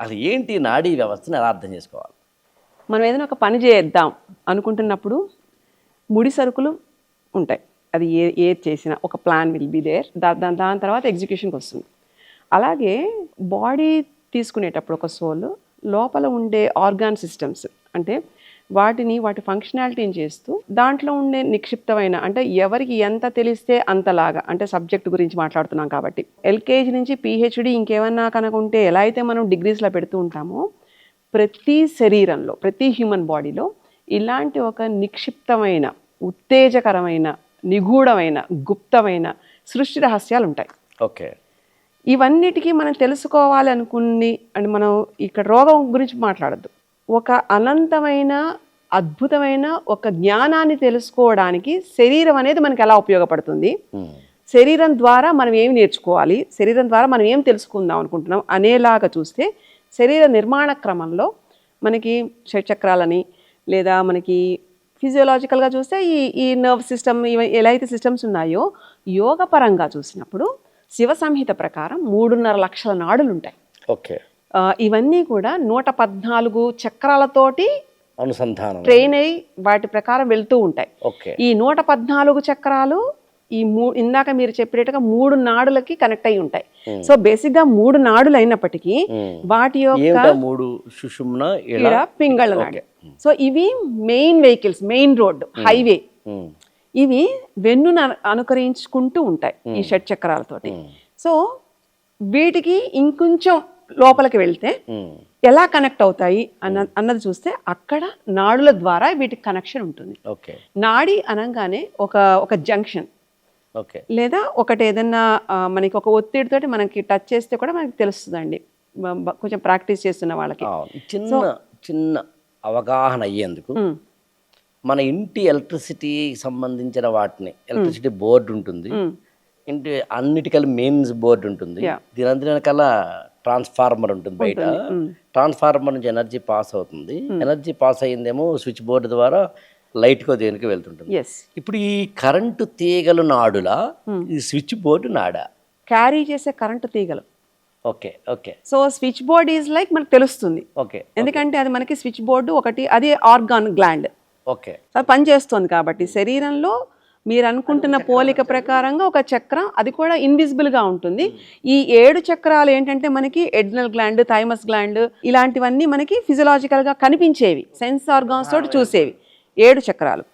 అసలు ఏంటి నాడీ వ్యవస్థను ఎలా అర్థం చేసుకోవాలి? మనం ఏదైనా ఒక పని చేద్దాం అనుకుంటున్నప్పుడు ముడి సరుకులు ఉంటాయి. అది ఏ ఏది చేసినా ఒక ప్లాన్ విల్ బి దేర్ దా దాని తర్వాత ఎగ్జిక్యూషన్కి వస్తుంది. అలాగే బాడీ తీసుకునేటప్పుడు ఒక సోల్ లోపల ఉండే ఆర్గాన్ సిస్టమ్స్ అంటే వాటిని వాటి ఫంక్షనాలిటీని చేస్తూ దాంట్లో ఉండే నిక్షిప్తమైన అంటే ఎవరికి ఎంత తెలిస్తే అంతలాగా అంటే సబ్జెక్ట్ గురించి మాట్లాడుతున్నాం కాబట్టి. ఎల్కేజీ నుంచి పిహెచ్డి ఇంకేమన్నా కనుక ఉంటే ఎలా అయితే మనం డిగ్రీస్లో పెడుతూ ఉంటామో ప్రతి శరీరంలో ప్రతి హ్యూమన్ బాడీలో ఇలాంటి ఒక నిక్షిప్తమైన ఉత్తేజకరమైన నిగూఢమైన గుప్తమైన సృష్టి రహస్యాలు ఉంటాయి. ఓకే. ఇవన్నిటికీ మనం తెలుసుకోవాలి అనుకుని అంటే మనం ఇక్కడ రోగం గురించి మాట్లాడద్దు. ఒక అనంతమైన అద్భుతమైన ఒక జ్ఞానాన్ని తెలుసుకోవడానికి శరీరం అనేది మనకి ఎలా ఉపయోగపడుతుంది. శరీరం ద్వారా మనం ఏం నేర్చుకోవాలి? శరీరం ద్వారా మనం ఏం తెలుసుకుందాం అనుకుంటున్నాం అనేలాగా చూస్తే శరీర నిర్మాణ క్రమంలో మనకి షట్చక్రాలని లేదా మనకి ఫిజియోలాజికల్గా చూస్తే ఈ ఈ నర్వ్ సిస్టమ్ ఇవ ఎలా అయితే సిస్టమ్స్ ఉన్నాయో యోగ పరంగా చూసినప్పుడు శివ సంహిత ప్రకారం మూడున్నర లక్షల నాడులు ఉంటాయి ఓకే. ఇవన్నీ కూడా నూట పద్నాలుగు చక్రాలతోటి అనుసంధానం. ట్రైన్ అయి వాటి ప్రకారం వెళ్తూ ఉంటాయి. ఈ నూట పద్నాలుగు చక్రాలు ఈ మూ ఇందాక మీరు చెప్పినట్టుగా మూడు నాడులకి కనెక్ట్ అయి ఉంటాయి. సో బేసిక్గా మూడు నాడులు అయినప్పటికీ. వాటి యొక్క మూడు? సుషుమ్న పింగళ నాడి. సో ఇవి main vehicles main road highway. ఇవి వెన్నును అను- అనుకరించుకుంటూ ఉంటాయి ఈ షట్ చక్రాలతోటి. సో వీటికి ఇంకొంచెం లోపలికి వెళ్తే. ఎలా కనెక్ట్ అవుతాయి అన్న అన్నది చూస్తే అక్కడ నాడుల ద్వారా వీటికి కనెక్షన్ ఉంటుంది. ఓకే. నాడి అనగానే ఒక ఒక జంక్షన్. ఓకే. లేదా ఒకటి ఏదన్నా మనకి ఒక ఒత్తిడితోటి మనకి టచ్ చేస్తే కూడా మనకి తెలుస్తుందండి. కొంచెం ప్రాక్టీస్ చేస్తున్న వాళ్ళకి. చిన్న చిన్న అవగాహన అయ్యేందుకు మన ఇంటి ఎలక్ట్రిసిటీ సంబంధించిన వాటిని ఎలక్ట్రిసిటీ బోర్డు ఉంటుంది. ఇంటి అన్నిటికల్ మెయిన్స్ బోర్డు ఉంటుంది. దీని వెనకాల ట్రాన్స్ఫార్మర్ ఉంటుంది బయట. ట్రాన్స్ఫార్మర్ నుంచి ఎనర్జీ పాస్ అవుతుంది. ఎనర్జీ పాస్ అయ్యిందేమో స్విచ్ బోర్డు ద్వారా లైట్కో దేనికి వెళ్తుంటుంది. ఇప్పుడు ఈ కరెంటు తీగలు నాడులా ఈ స్విచ్ బోర్డు నాడా? క్యారీ చేసే కరెంటు తీగలు. Okay okay. So switch board is like మనకు తెలుస్తుంది. ఓకే ఎందుకంటే అది మనకి స్విచ్ బోర్డు ఒకటి అది ఆర్గాన్ గ్లాండ్. ఓకే. అది పనిచేస్తుంది కాబట్టి శరీరంలో మీరు అనుకుంటున్న పోలిక ప్రకారంగా ఒక చక్రం అది కూడా invisible గా ఉంటుంది. ఈ ఏడు చక్రాలు ఏంటంటే మనకి ఎడ్నల్ గ్లాండ్ థైమస్ గ్లాండ్ ఇలాంటివన్నీ మనకి physiological గా కనిపించేవి. సెన్స్ ఆర్గాన్స్ తోటి చూసేవి. ఏడు చక్రాలు.